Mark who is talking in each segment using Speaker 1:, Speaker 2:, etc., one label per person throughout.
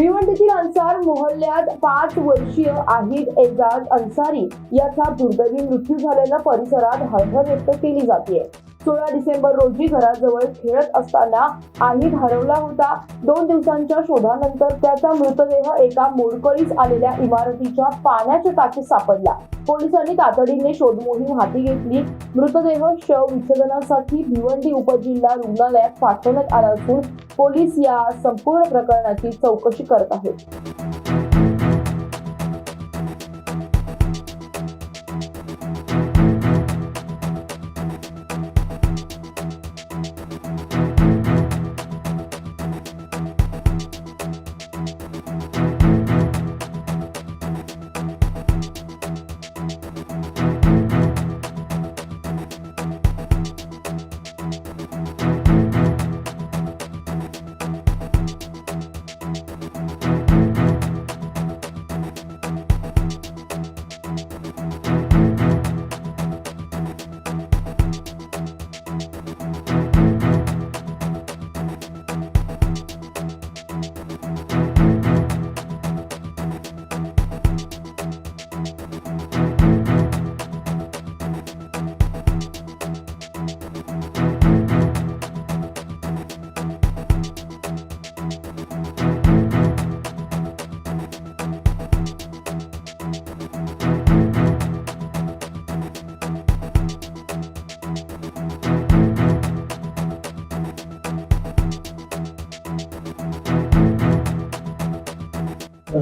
Speaker 1: भिवंडीतील अन्सार मोहल्ल्यात पाच वर्षीय आहिद एजाज अन्सारी याचा दुर्दैवी मृत्यू झाल्यानं परिसरात हळहळ व्यक्त केली जाते सोळा डिसेंबर रोजी घराजवळ खेळत असताना आहिद हरवला होता. दोन दिवसांच्या शोधानंतर त्याचा मृतदेह एका मोडकळीस आलेल्या इमारतीच्या पाण्याच्या टाकीत सापडला. पोलिसांनी तातडीने शोधमोहीम हाती घेतली. मृतदेह शव विच्छेदनासाठी भिवंडी उपजिल्हा रुग्णालयात पाठवण्यात आला असून पोलीस या संपूर्ण प्रकरणाची चौकशी करत आहेत.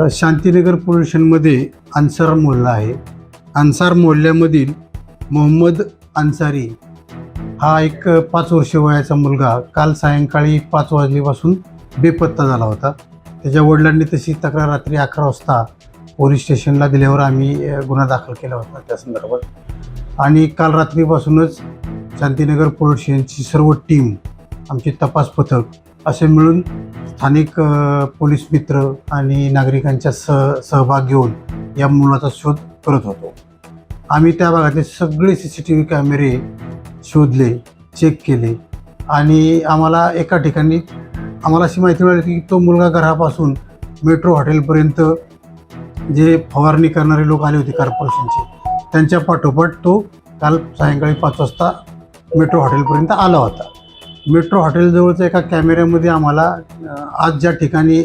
Speaker 2: शांतीनगर पोल्युशनमध्ये अन्सार मोहल्ला आहे. अन्सार मोहल्ल्यामधील मोहम्मद अन्सारी हा एक पाच वर्ष वयाचा मुलगा काल सायंकाळी पाच वाजल्यापासून बेपत्ता झाला होता. त्याच्या वडिलांनी तशी तक्रार रात्री अकरा वाजता पोलीस स्टेशनला दिल्यावर आम्ही गुन्हा दाखल केला होता त्या संदर्भात. आणि काल रात्रीपासूनच शांतीनगर पोलीस स्टेशनची सर्व टीम आमची तपास पथक असे मिळून स्थानिक पोलीस मित्र आणि नागरिकांच्या सह सहभाग घेऊन या मुलाचा शोध करत होतो. आम्ही त्या भागातले सगळे सी सी टी व्ही कॅमेरे शोधले चेक केले आणि आम्हाला एका ठिकाणी आम्हाला अशी माहिती मिळाली की तो मुलगा घरापासून मेट्रो हॉटेलपर्यंत जे फवारणी करणारे लोक आले होते कॉर्पोरेशनचे त्यांच्या पाठोपाठ तो काल सायंकाळी पाच वाजता मेट्रो हॉटेलपर्यंत आला होता. मेट्रो हॉटेलजवळच्या एका कॅमेऱ्यामध्ये आम्हाला आज ज्या ठिकाणी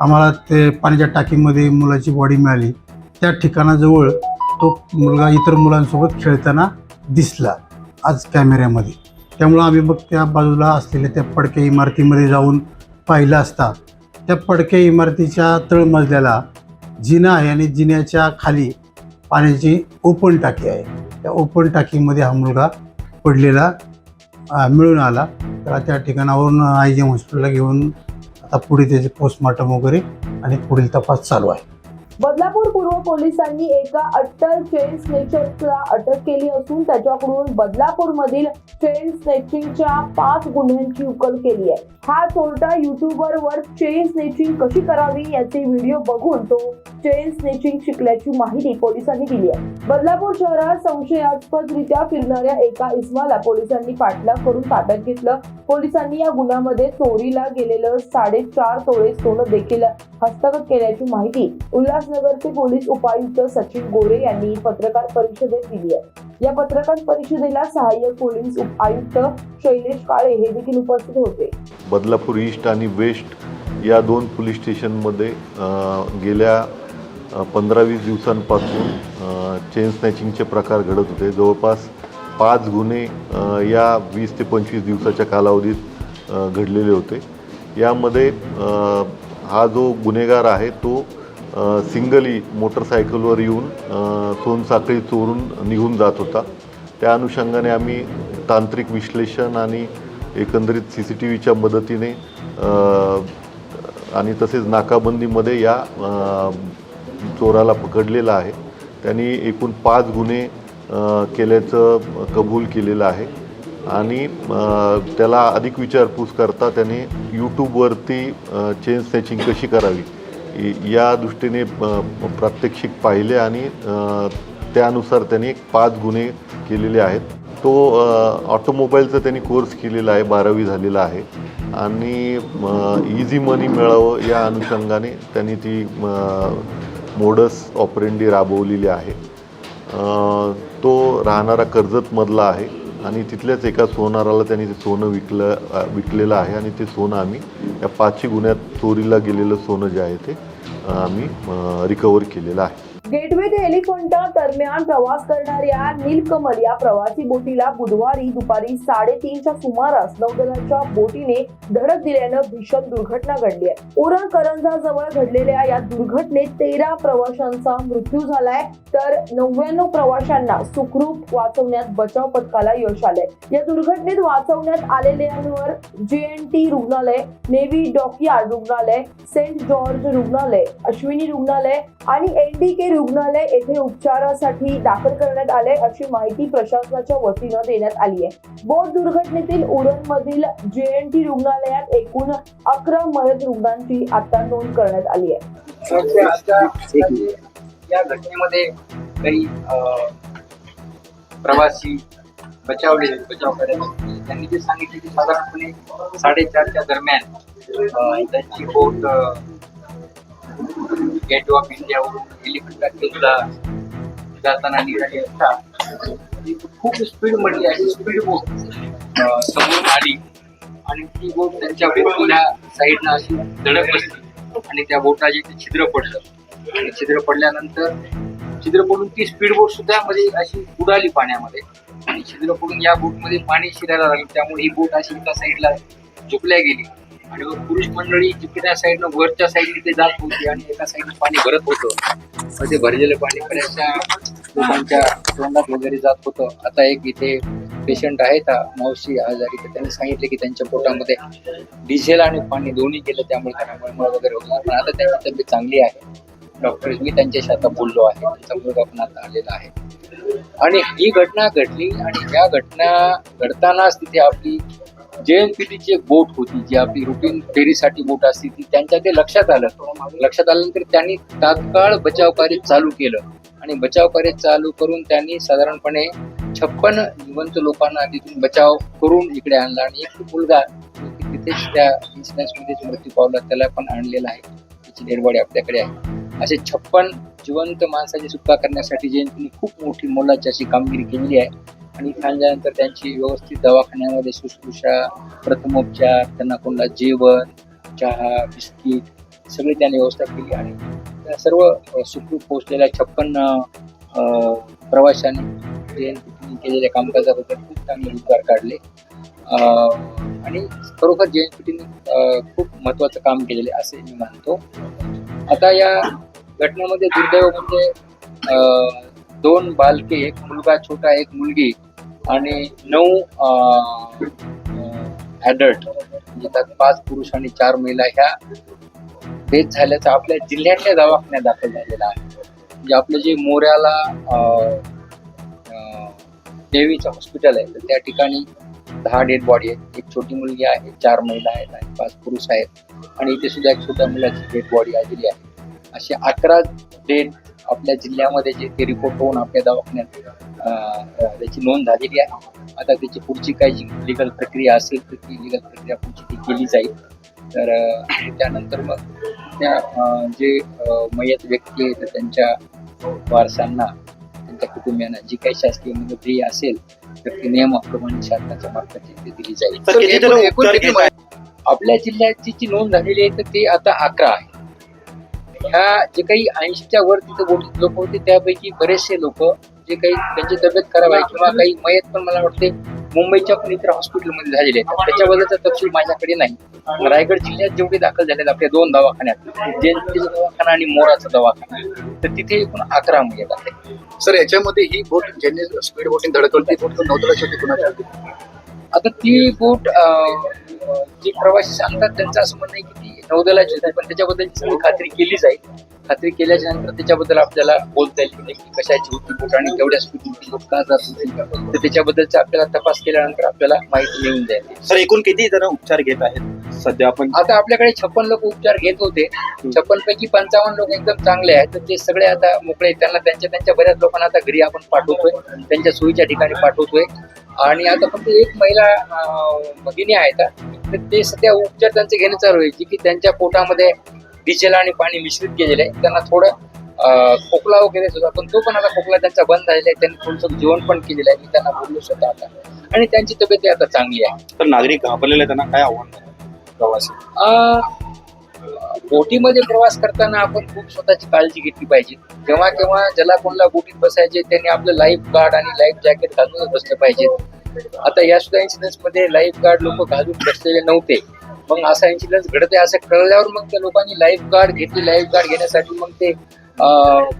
Speaker 2: आम्हाला ते पाण्याच्या टाकीमध्ये मुलाची बॉडी मिळाली त्या ठिकाणाजवळ तो मुलगा इतर मुलांसोबत खेळताना दिसला आज कॅमेऱ्यामध्ये. त्यामुळं आम्ही मग त्या बाजूला असलेल्या त्या पडक्या इमारतीमध्ये जाऊन पाहिलं असता त्या पडक्या इमारतीच्या तळमजल्याला जिना आहे आणि जिन्याच्या खाली पाण्याची ओपन टाकी आहे. त्या ओपन टाकीमध्ये हा मुलगा पडलेला मिळून आला. त्याला त्या ठिकाणावरून आय जी एम हॉस्पिटलला घेऊन आता पुढे त्याचे पोस्टमॉर्टम वगैरे आणि पुढील तपास चालू आहे.
Speaker 1: बदलापूर पूर्व पोलिसांनी एका अट्टल चेन स्नेचरला अटक केली असून त्याच्याकडून बदलापूर मधील चेन स्नेचिंगच्या पाच गुन्ह्यांची उकल केली आहे. हा चोरटा युट्यूबर वर चेन स्नेचिंग कशी करावी याचे व्हिडिओ बघून तो चेन स्नेचिंग शिकल्याची माहिती पोलिसांनी दिली आहे. बदलापूर शहरात संशयास्पदरित्या फिरणाऱ्या एका इस्माला पोलिसांनी पाठलाग करून ताब्यात घेतलं. पोलिसांनी या गुन्ह्यामध्ये चोरीला गेलेलं साडेचार तोळे सोनं देखील हस्तगत केल्याची माहिती उल्हास उल्हासनगरचे पोलीस उपायुक्त सचिन गोरे यांनी पत्रकार परिषदेत दिली आहे. या पत्रकार परिषदेला सहाय्यक पोलीस आयुक्त शैलेश काळे हे देखील उपस्थित होते.
Speaker 3: बदलापूर ईस्ट आणि वेस्ट या दोन पोलीस स्टेशनमध्ये गेल्या पंधरा वीस दिवसांपासून चेन स्नॅचिंगचे प्रकार घडत होते. जवळपास पाच गुन्हे या वीस ते पंचवीस दिवसाच्या कालावधीत घडलेले होते. यामध्ये हा जो गुन्हेगार आहे तो सिंगली मोटरसायकलवर येऊन सोनसाखळी चोरून निघून जात होता. त्या अनुषंगाने आम्ही तांत्रिक विश्लेषण आणि एकंदरीत सी सी टी व्हीच्या मदतीने आणि तसेच नाकाबंदीमध्ये या चोराला पकडलेला आहे. त्यांनी एकूण पाच गुन्हे केल्याचं कबूल केलेलं आहे. आणि त्याला अधिक विचारपूस करता त्याने यूट्यूबवरती चेन स्नॅचिंग कशी करावी? या दृष्टीने प्रात्यक्षिक पाहिले आणि त्यानुसार त्यांनी पाच गुन्हे केलेले आहेत. तो ऑटोमोबाईलचा त्यांनी कोर्स केलेला आहे बारावी झालेला आहे. आणि इझी मनी मिळावं या अनुषंगाने त्यांनी ती मोडस ऑपरेंडी राबवलेली आहे. तो राहणारा कर्जतमधला आहे. आणि तिथल्याच एका सोनाराला त्यांनी ते सोनं विकलं विकलेलं आहे आणि ते सोनं आम्ही या पाचशे गुन्ह्यात चोरीला गेलेलं सोनं जे आहे ते आम्ही रिकवर केलेलं आहे.
Speaker 1: गेटवे ते एलिफंटा दरम्यान प्रवास करणाऱ्या नीलकमल या प्रवासी बोटीला बुधवारी दुपारी साडेतीनच्या सुमारास नौदलाच्या बोटीने धडक दिल्यानं भीषण दुर्घटना घडली आहे. उरण करंजा जवळ घडलेल्या या दुर्घटनेत तेरा प्रवाशांचा मृत्यू झालाय. तर नव्याण्णव प्रवाशांना सुखरूप वाचवण्यात बचाव पथकाला यश आलंय. या दुर्घटनेत वाचवण्यात आलेल्यांवर टी रुग्णालय नेव्ही डॉकयार्ड रुग्णालय सेंट जॉर्ज रुग्णालय अश्विनी रुग्णालय आणि एनडीके रुग्णालय येथे उपचारासाठी दाखल करण्यात आले अशी माहिती प्रशासनाच्या वतीनं देण्यात आली आहे बोट दुर्घटनेतील उरणमधील टी रुग्णालयात एकूण अकरा मयत रुग्णांची आता नोंद करण्यात आली आहे
Speaker 4: या घटनेमध्ये काही प्रवासी बचावले बचाव करायला त्यांनी जे सांगितले की साधारणपणे साडेचारच्या दरम्यान त्यांची बोट गेट ऑफ इंडियावरून एलिफंटा जाताना निघाली. असता खूप स्पीड म्हटली आणि स्पीड बोट समोर आली. आणि ती बोट त्यांच्या बोटीला साईडनं अशी धडक बसली. आणि त्या बोटाचे ते छिद्र पडलं. आणि छिद्र पडल्यानंतर छिद्र पडून ती स्पीड बोट सुद्धा मध्ये अशी उडाली पाण्यामध्ये. आणि छिद्र पडून या बोटमध्ये पाणी शिरायला लागलं. त्यामुळे ही बोट अशी एका साईडला झुकल्या गेली. आणि मग पुरुष मंडळी जिकडे साईडनं वरच्या साईडने ते जात होती आणि एका साईडनं पाणी भरत होतं. मग ते भरलेलं पाणी बऱ्याचशा लोकांच्या तोंडात वगैरे जात होतं. आता एक इथे पेशंट आहेत हा, मावशी आजारी तर त्यांनी सांगितले की त्यांच्या पोटामध्ये डिझेल आणि पाणी दोन्ही गेलं त्यामुळे त्यांना मळमळ वगैरे होतं पण आता त्यांची तब्येत चांगली आहे. डॉक्टर मी त्यांच्याशी आता बोललो आहे. त्यांचा मुलगा पण आता आलेला आहे. आणि ही घटना घडली आणि या घटना घडतानाच तिथे आपली जेएनपीटीची एक बोट होती जी आपली रुटीन फेरीसाठी बोट असते ती त्यांच्या ते लक्षात आलं. लक्षात आल्यानंतर त्यांनी तात्काळ बचाव कार्य चालू केलं. आणि बचाव कार्य चालू करून त्यांनी साधारणपणे छप्पन जिवंत लोकांना तिथून बचाव करून इकडे आणला. आणि एक मुलगा तिथेच त्या इन्सिडेंटमध्येच मृत्यू पावला त्याला पण आणलेला आहे. त्याची डेडबॉडी आपल्याकडे आहे. असे छप्पन जिवंत माणसाची सुटका करण्यासाठी जयंतीने खूप मोठी मोलाची अशी कामगिरी केलेली आहे. आणि खांद्यानंतर आणल्यानंतर त्यांची व्यवस्थित दवाखान्यामध्ये शुश्रूषा प्रथमोपचार त्यांना कोणाला जेवण चहा बिस्किट सगळी त्यांनी व्यवस्था केली आणि त्या सर्व सुखरूप पोहोचलेल्या छप्पन प्रवाशांनी केलेल्या कामकाजाबद्दल खूप चांगले उद्गार काढले. आणि खरोखर जे एन पी टीने खूप महत्वाचं काम केलेले असे मी मानतो. आता या घटनेमध्ये दुर्दैव म्हणजे दोन बालके एक मुलगा छोटा एक मुलगी आणि नऊ ॲडल्ट म्हणजे त्यात पाच पुरुष आणि चार महिला. ह्या भेद झाल्याचं आपल्या जिल्ह्यातल्या दवाखान्यात दाखल झालेला आहे. म्हणजे आपलं जे मोऱ्याला देवीचं हॉस्पिटल आहे तर त्या ठिकाणी दहा डेड बॉडी आहेत. एक छोटी मुलगी आहे चार महिला आहेत आणि पाच पुरुष आहेत. आणि इथे सुद्धा एक छोट्या मुलाची डेड बॉडी आलेली आहे. असे अकरा डेड आपल्या जिल्ह्यामध्ये जे ते रिपोर्ट होऊन आपल्या दवाखान्यात त्याची नोंद झालेली आहे. आता त्याची पुढची काही जी लिगल प्रक्रिया असेल तर ती लिगल प्रक्रिया पुढची ती केली जाईल. तर त्यानंतर मग त्या जे मयत व्यक्ती आहेत तर त्यांच्या वारसांना त्यांच्या कुटुंबियांना जी काही शासकीय मदत असेल तर ती नियमाप्रमाणे शासनाच्या मार्फत ती दिली जाईल? आपल्या जिल्ह्याची जी नोंद झालेली आहे तर ते आता अकरा आहे. ह्या जे काही ऐंशीच्या वर तिथे बोटीत लोक होते त्यापैकी बरेचसे लोक जे काही त्यांची तब्येत खराब आहे किंवा काही मयत पण मला वाटते मुंबईच्या पण इतर हॉस्पिटलमध्ये झालेले आहेत. त्याच्याबद्दलचा तपशील माझ्याकडे नाही. रायगड जिल्ह्यात जेवढे दाखल झालेत आपल्या दोन दवाखान्यात जयंतीचा दवाखाना आणि मोराचा दवाखाना तर तिथे एकूण अकरा मयत आहेत
Speaker 5: सर याच्यामध्ये ही बोट ज्यांनी स्पीड बोटिंग धडकवली ती बोट नौदलाची होती कुणाची? होती
Speaker 4: आता ती बोट जे प्रवासी सांगतात त्यांचं असं म्हणणं आहे की ती नौदलाची होती पण त्याच्याबद्दलची सगळी खात्री केली जाईल. खात्री केल्याच्यानंतर त्याच्याबद्दल आपल्याला बोलता येईल की कशाची होती बोट आणि केवढ्या स्पीड बोट का जात होती. तर त्याच्याबद्दलचा आपल्याला तपास केल्यानंतर आपल्याला माहिती मिळून जाईल.
Speaker 5: सर एकूण किती जण उपचार घेत आहेत सध्या आपण?
Speaker 4: आता आपल्याकडे छप्पन लोक उपचार घेत होते. छप्पन पैकी पंचावन्न लोक एकदम चांगले आहेत. तर ते सगळे आता मोकळे. त्यांना त्यांच्या त्यांच्या बऱ्याच लोकांना आता घरी आपण पाठवतोय. त्यांच्या सोयीच्या ठिकाणी पाठवतोय. आणि आता फक्त एक महिला भगिनी आहेत. तर ते सध्या उपचार त्यांचे घेणे चालू आहे. की त्यांच्या पोटामध्ये डिझेल आणि पाणी मिश्रित केलेलं आहे. त्यांना थोडं खोकला वगैरे सुद्धा पण तो पण आता खोकला त्यांचा बंद झालेला आहे. त्यांनी थोडंसं जेवण पण केलेलं आहे. मी त्यांना बोललो स्वतः आता. आणि त्यांची तब्येत आता चांगली आहे.
Speaker 6: तर नागरिक घाबरलेले त्यांना काय आव्हान? प्रवासी?
Speaker 4: अं, बोटीमध्ये प्रवास करताना आपण खूप स्वतःची काळजी घेतली पाहिजे. जेव्हा केव्हा ज्याला कोणाला बोटीत बसायचे त्यांनी आपलं लाईफ गार्ड आणि लाईफ जॅकेट घालूनच बसलं पाहिजे. आता या सुद्धा इन्सिडन्समध्ये लाईफ गार्ड लोक घालून बसलेले नव्हते. मग असा इन्सिडन्स घडत आहे असं कळल्यावर मग त्या लोकांनी लाईफ गार्ड घेतली. लाईफ गार्ड घेण्यासाठी मग ते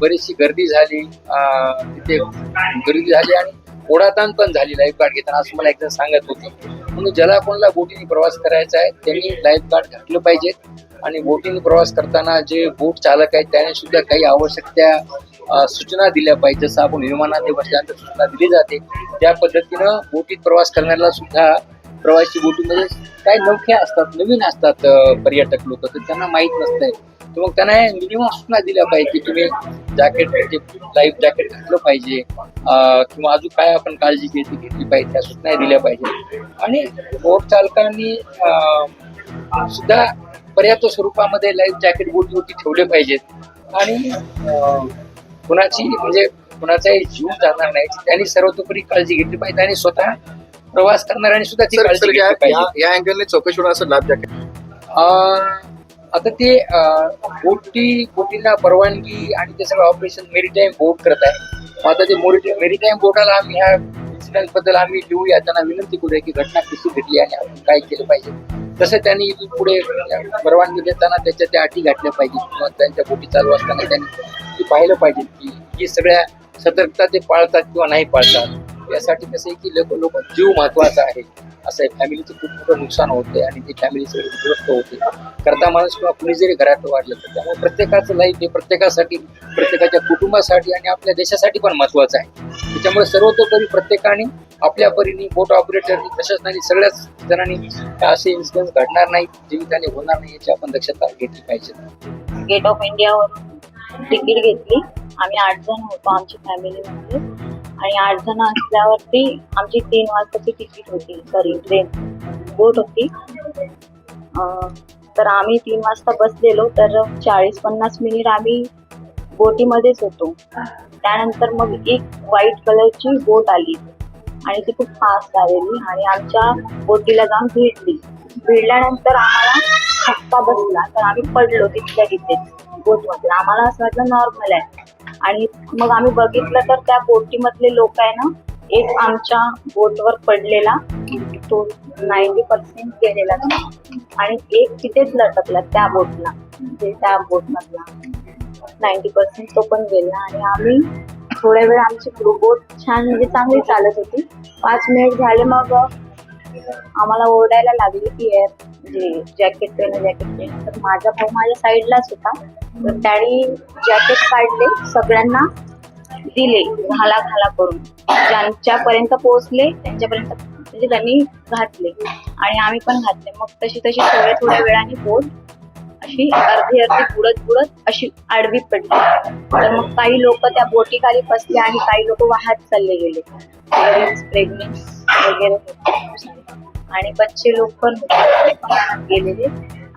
Speaker 4: बरीचशी गर्दी झाली. तिथे गर्दी झाली आणि ओढाताण पण झाली लाईफ गार्ड घेताना असं मला एकदा सांगत होते. म्हणून ज्याला कोणाला बोटीने प्रवास करायचा आहे त्यांनी लाईफ गार्ड घातलं पाहिजे. आणि बोटीने प्रवास करताना जे बोट चालक आहेत त्याने सुद्धा काही आवश्यक त्या सूचना दिल्या पाहिजे. जसं आपण विमानात बसल्यानंतर सूचना दिली जाते. त्या पद्धतीनं बोटीत प्रवास करण्याला सुद्धा प्रवासी बोटीमध्ये काही नवख्या असतात नवीन असतात पर्यटक लोक तर त्यांना माहीत नसतंय. तर मग त्यांना मिनिमम सूचना दिल्या पाहिजे की तुम्ही जॅकेट म्हणजे लाईफ जॅकेट घातलं पाहिजे. किंवा अजून काय आपण काळजी घेतली घेतली पाहिजे त्या सूचना दिल्या पाहिजे. आणि बोट चालकांनी सुद्धा पर्याप्त स्वरूपामध्ये लाईफ जॅकेट बोटीवरती ठेवले पाहिजेत. आणि कुणाची म्हणजे कुणाचाही जीव जाणार नाही त्यांनी सर्वतोपरी काळजी घेतली पाहिजे. आणि स्वतः प्रवास करणाऱ्यांनी सुद्धा ती काळजी घेतली पाहिजे.
Speaker 5: या- अँगलने चौकशी असं लाभ
Speaker 4: आता ते बोटी बोटीला परवानगी आणि ते सगळं ऑपरेशन मेरीटाईम बोट करत आहे. आता ते मेरीटाईम बोटाला आम्ही ह्या इन्सिडेंटबद्दल आम्ही लिहूया. त्यांना विनंती करूया की घटना कशी घडली आणि आपण काय केलं पाहिजे. तसं त्यांनी इथून पुढे परवानगी देताना त्याच्या त्या अटी घातल्या पाहिजे. किंवा त्यांच्या बोटी चालू असताना त्यांनी ती पाहिलं पाहिजे की ही सगळ्या सतर्कता ते पाळतात किंवा नाही पाळतात. यासाठी कसं आहे की लोक लोक जीव महत्त्वाचा आहे. असं आहे. फॅमिलीचं खूप मोठं नुकसान होते आणि ते फॅमिली सगळी उद्ध्वस्त होते. करता माणूस किंवा कुणी जरी घरात वाढलं तर त्यामुळे प्रत्येकाचं लाईफ हे प्रत्येकासाठी प्रत्येकाच्या कुटुंबासाठी आणि आपल्या देशासाठी पण महत्वाचं आहे. त्याच्यामुळे सर्वतोपरी प्रत्येकाने आपल्या परीने बोट ऑपरेटरनी प्रशासनाने सगळ्याच जणांनी असे इन्सिडेंट घडणार नाही जीविताने होणार नाही याची आपण दक्षता घेतली पाहिजे.
Speaker 7: गेट ऑफ इंडियावरून तिकीट घेतली. आम्ही आठ जण होतो आमची फॅमिलीमध्ये आणि आठ जण असल्यावरती आमची तीन वाजताची तिकीट होती सॉरी ट्रेन बोट होती. तर आम्ही तीन वाजता बसलेलो तर चाळीस पन्नास मिनिट आम्ही बोटीमध्येच होतो. त्यानंतर मग एक व्हाईट कलरची बोट आली. आणि ती खूप फास्ट आलेली आणि आमच्या बोटीला जाऊन भिडली. भिडल्यानंतर आम्हाला धक्का बसला. तर आम्ही पडलो तिथल्या तिथेच बोटमध्ये आम्हाला असं वाटलं नॉर्मल आहे. आणि मग आम्ही बघितलं तर त्या बोटीमधले लोक आहे ना एक आमच्या बोटवर पडलेला. तो नाईन्टी पर्सेंट गेलेला. आणि एक तिथेच लटकला त्या बोटला म्हणजे त्या बोटमधला नाईन्टी पर्सेंट तो पण गेला. आणि आम्ही थोड्या वेळ आमची बोट छान म्हणजे चांगली चालत होती. पाच मिनिट झाले मग आम्हाला ओरडायला लागली की एअर म्हणजे जॅकेट पेन जॅकेट पेन तर माझा भाऊ माझ्या साईडलाच होता. तर त्याने जॅकेट काढले सगळ्यांना दिले घाला घाला करून. ज्यांच्यापर्यंत पोहोचले त्यांच्यापर्यंत म्हणजे त्यांनी घातले. आणि आम्ही पण घातले. मग तशी तशी थोड्या थोड्या वेळाने बोट अशी अर्धी अर्धी बुडत बुडत अशी आडवी पडली. तर मग काही लोक त्या बोटीखाली फसले आणि काही लोक वाहत चालले गेले. प्रेग्नेंट वगैरे आणि बच्चे लोक पण गेलेले.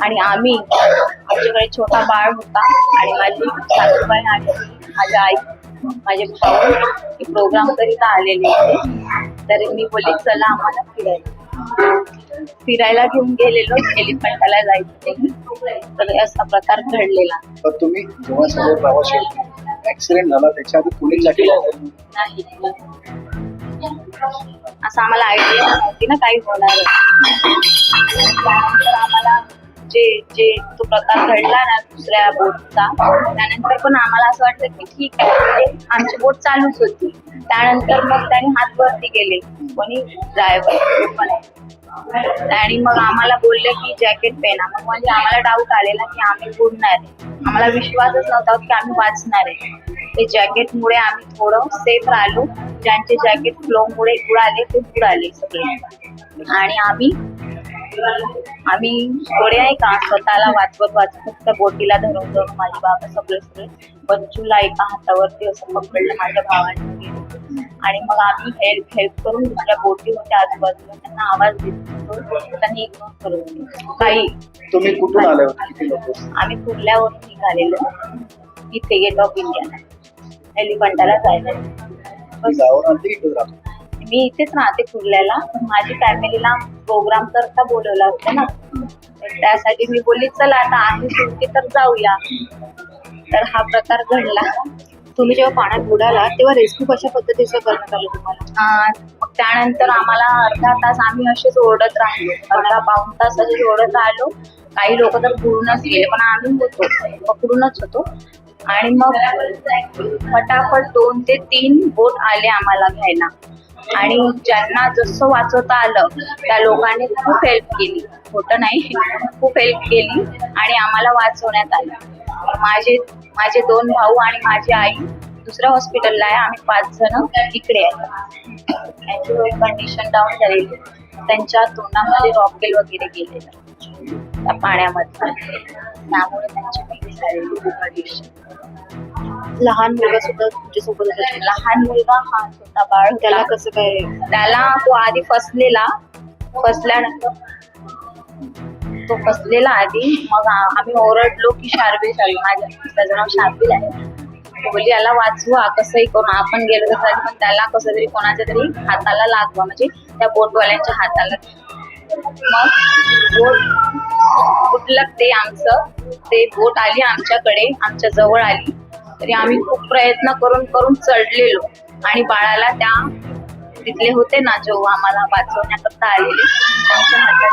Speaker 7: आणि आम्ही आमच्याकडे छोटा बाळ होता आणि माझी सासूबाई आणि माझ्या आई माझे भाऊ प्रोग्राम करीता आलेले होते. तर मी बोलले चला आम्हाला फिरायला. फिरायला घेऊन गेलेलो एलिफंटाला जायचं. तर असा प्रकार घडलेला.
Speaker 5: तर तुम्ही जेव्हा सगळे प्रवासी ऍक्सिडेंट झाला त्याच्या आधी पोलीस
Speaker 7: नाही. असं आम्हाला आयडिया नव्हती ना काही होणार. आम्हाला जे जे तो प्रकार घडला ना दुसऱ्या बोटचा त्यानंतर पण आम्हाला असं वाटलं की ठीक आहे म्हणजे आमची बोट चालूच होती. त्यानंतर मग त्याने हात वरती गेले कोणी ड्रायव्हर पण. आणि मग आम्हाला बोलले की जॅकेट पेना. मग म्हणजे आम्हाला डाऊट आलेला की आम्ही बुडणार आहे. आम्हाला विश्वासच नव्हता की आम्ही वाचणार आहे. ते जॅकेटमुळे आम्ही थोडं सेफ राहिलो. ज्यांचे जॅकेट फ्लोमुळे उडाले ते उडाले सगळे. आणि आम्ही आम्ही थोडे नाही का स्वतःला वाचवत वाचवत त्या बोटीला धरून धरून माझे बाबा सगळे सगळे बच्चूला एका हातावरती असं पकडलं माझ्या भावाने आणि मग आम्ही हेल्प हेल्प करून दुसऱ्या बोटी होत्या आजूबाजूला त्यांना आवाज देत होतो. त्यांनी इग्नोर करून दिलं. काही
Speaker 5: तुम्ही कुठून आले होते?
Speaker 7: आम्ही कुर्ल्यावरून निघालेलो. इथे गेट ऑफ इंडिया एलिफंटाला जायला. मी इथेच राहते कुर्ल्याला. माझी फॅमिलीला प्रोग्राम करता बोलवला होता ना. तर त्यासाठी मी बोलली चला आता आम्ही सुट्टी तर जाऊया. तर हा प्रकार घडला.
Speaker 8: तुम्ही जेव्हा पाण्यात बुडाला तेव्हा रेस्क्यू कशा पद्धतीचं करण्यात आलं तुम्हाला?
Speaker 7: मग त्यानंतर आम्हाला अर्धा तास आम्ही असेच ओरडत राहिलो. अर्धा पाऊण तास असेच ओरडत राहिलो. काही लोक तर बुडूनच गेले पण आम्ही होतो. पकडूनच होतो. आणि मग फटाफट दोन ते तीन बोट आले आम्हाला घ्यायला. आणि ज्यांना जसं वाचवता आलं त्या लोकांनी खूप हेल्प केली. खोटं नाही खूप हेल्प केली आणि आम्हाला वाचवण्यात आलं. माझे माझे दोन भाऊ आणि माझी आई दुसऱ्या हॉस्पिटलला आहे. आम्ही पाच जण इकडे आहे. त्यांची कंडिशन डाऊन झालेली. त्यांच्या तोंडामध्ये रॉकेल वगैरे गेलेलं. त्या पाण्यामध्ये. त्यामुळे त्यांची झालेली कंडिशन
Speaker 8: लहान मुलगा सुद्धा तुमच्यासोबत होता
Speaker 7: लहान मुलगा हा छोटा बाळ होता.
Speaker 8: त्याला कसं काय
Speaker 7: त्याला तो आधी फसलेला. फसल्यानंतर तो फसलेला आधी. मग आ- आम्ही ओरडलो की शार्विल शार्विल माझ्या त्याचं नाव शार्विल आहे. तो बोलली याला वाचवा. कसंही करून आपण गेलो तर चालेल, पण त्याला कसं तरी कोणाच्या तरी हाताला लागवा. म्हणजे त्या बोटवाल्यांच्या हाताला. मग बोट कुठलं ते आमचं. ते बोट आली आमच्याकडे. आमच्या जवळ आली. तरी आम्ही खूप प्रयत्न करून करून चढलेलो. आणि बाळाला त्या तिथले होते ना जो आम्हाला वाचवण्याकरता आलेले त्यांच्या हातात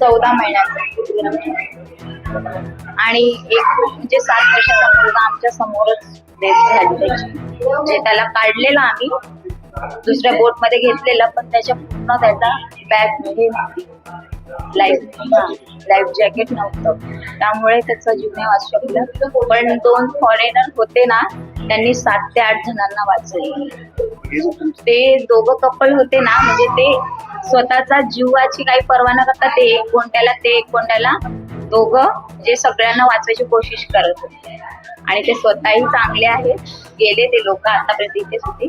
Speaker 7: चौदा महिन्याचा आणि एक म्हणजे सात वर्षाचा मुलगा आमच्या समोरच डेथ झाली त्याची. म्हणजे त्याला काढलेला आम्ही. दुसऱ्या बोटमध्ये घेतलेला पण त्याच्या पूर्ण त्याचा बॅगमध्ये लाईफ लाईफ जॅकेट नव्हतं. त्यामुळे त्याचा जीव वाचू शकला. पण दोन फॉरेनर होते ना त्यांनी सात ते आठ जणांना वाचवले. ते दोघं कपल होते ना म्हणजे ते स्वतःचा जीवाची काही पर्वा न करता ते एक कोंड्याला ते एक कोंड्याला दोघं जे सगळ्यांना वाचवायची कोशिश करत होते. आणि ते स्वतःही चांगले आहेत. गेले ते लोक आतापर्यंत इथेच होते.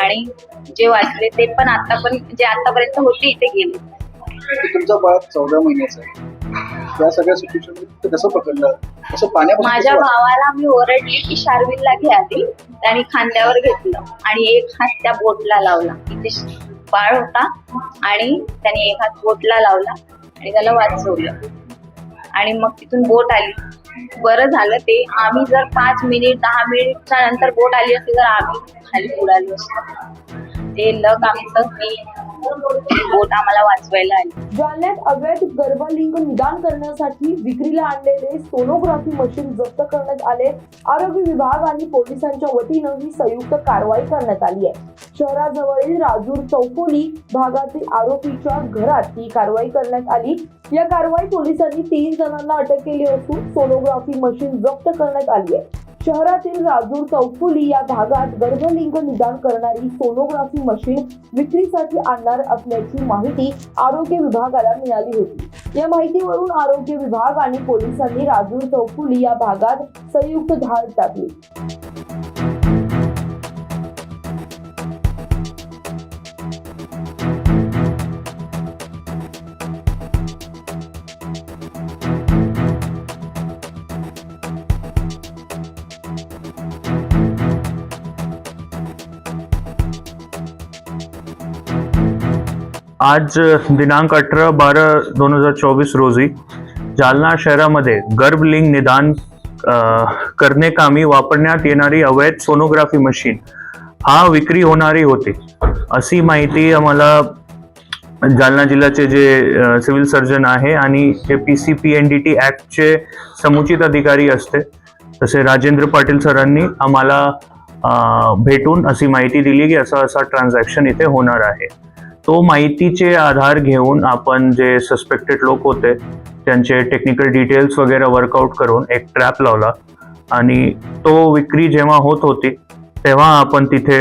Speaker 7: आणि जे वाचले ते पण आता पण जे आतापर्यंत होते इथे गेले.
Speaker 5: ते तुमचं बाळ चौदा महिन्याचं आहे. या सगळ्या सिच्युएशन कसं पकडलं? कसं पाण्यापासून
Speaker 7: माझ्या
Speaker 5: कसं वाचलं?
Speaker 7: भावाला मी ओरडली की शार्विलला घे आधी त्याने खांद्यावर घेतलं आणि एक हात त्या बोटला लावला. इथे बाळ होता आणि त्याने एक हात बोटला लावला आणि त्याला वाचवलं. आणि मग तिथून बोट आली. बरं झालं ते. आम्ही जर पाच मिनिट दहा मिनिटच्या नंतर बोट आली असती तर आम्ही खाली उडालो असतो. ते लक आमचं की बोट आम्हाला वाचवायला आली.
Speaker 1: जालन्यात अवैध गर्भलिंग निदान करण्यासाठी विक्रीला आणलेले सोनोग्राफी मशीन जप्त करण्यात आले. आरोग्य विभाग आणि पोलिसांच्या वतीनं ही संयुक्त कारवाई करण्यात आली आहे. शहराजवळील राजूर चौफोली भागातील आरोपीच्या घरात ही कारवाई करण्यात आली. या कारवाई पोलिसांनी तीन जणांना अटक केली असून सोनोग्राफी मशीन जप्त करण्यात आली आहे. शहरातील राजूर चौफुली या भागात गर्भलिंग निदान करणारी सोनोग्राफी मशीन विक्रीसाठी आणणार असल्याची माहिती आरोग्य विभागाला मिळाली होती. या माहितीवरून आरोग्य विभाग आणि पोलिसांनी राजूर चौफुली या भागात संयुक्त धाड टाकली.
Speaker 9: आज दिनांक अठरा बारा दोन हजार चोवीस रोजी जालना शहरामध्ये गर्भलिंग निदान करणे कामी वापरण्यात येणारी अवैध सोनोग्राफी मशीन हा विक्री होणारी होती. अशी माहिती आम्हाला जालना जिल्ह्याचे जे सिव्हिल सर्जन आहे आणि हे P C P N D T ॲक्टचे समुचित अधिकारी असते तसे राजेंद्र पाटील सरांनी आम्हाला भेटून अशी माहिती दिली की असं असा ट्रान्झॅक्शन इथे होणार आहे. तो माहितीचे आधार घेऊन आपण जे सस्पेक्टेड लोक होते त्यांचे टेक्निकल डिटेल्स वगैरे वर्कआउट करून एक ट्रॅप लावला. आणि तो विक्री जेव्हा होत होती तेव्हा आपण तिथे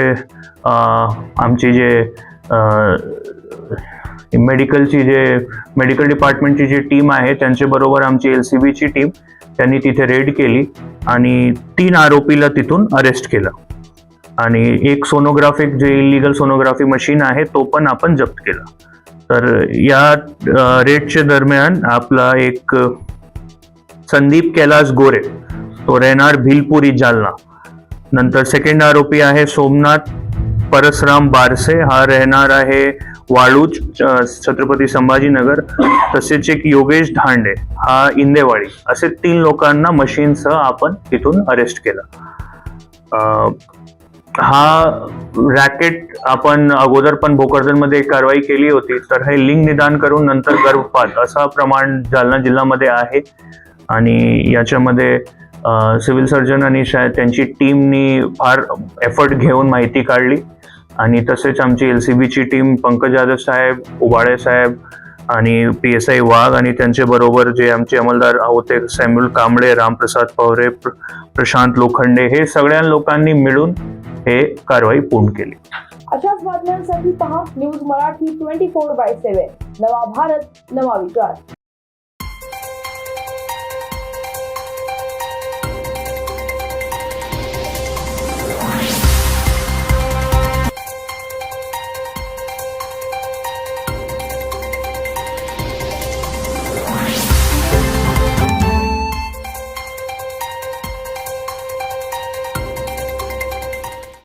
Speaker 9: आमची जे मेडिकलची जे मेडिकल डिपार्टमेंटची जी टीम आहे त्यांच्याबरोबर आमची एल सी बीची टीम त्यांनी तिथे रेड केली आणि तीन आरोपीला तिथून अरेस्ट केलं. आणि एक सोनोग्राफिक जे इलिगल सोनोग्राफी मशीन आहे तो पण आपण जप्त केला. तर या रेडच्या दरम्यान आपला एक संदीप कैलास गोरे तो राहणार भिलपुरी जालना. नंतर सेकंड आरोपी आहे सोमनाथ परसराम बारसे. हा राहणार आहे वाळूज छत्रपती संभाजीनगर. तसेच एक योगेश धांडे हा इंदेवाडी असे तीन लोकांना मशीनसह आपण तिथून अरेस्ट केलं. हा रॅकेट आपण अगोदर पण भोकरदनमध्ये कारवाई केली होती तर हे लिंग निदान करून नंतर गर्भपात असा प्रमाण जालना जिल्ह्यामध्ये आहे. आणि याच्यामध्ये सिव्हिल सर्जन आणि शायद त्यांची टीमनी फार एफर्ट घेऊन माहिती काढली. आणि तसेच आमची एल सी बीची टीम पंकज यादव साहेब उबाळे साहेब आणि पी एस आय वाघ आणि त्यांच्या बरोबर जे आमचे अंमलदार होते सॅम्युल कांबळे रामप्रसाद पवरे प्र- प्रशांत लोखंडे हे सगळ्या लोकांनी मिळून हे कारवाई पूर्ण केली.
Speaker 1: अशाच बातम्यांसाठी पहा news Marathi twenty four by seven नवा भारत नवा विचार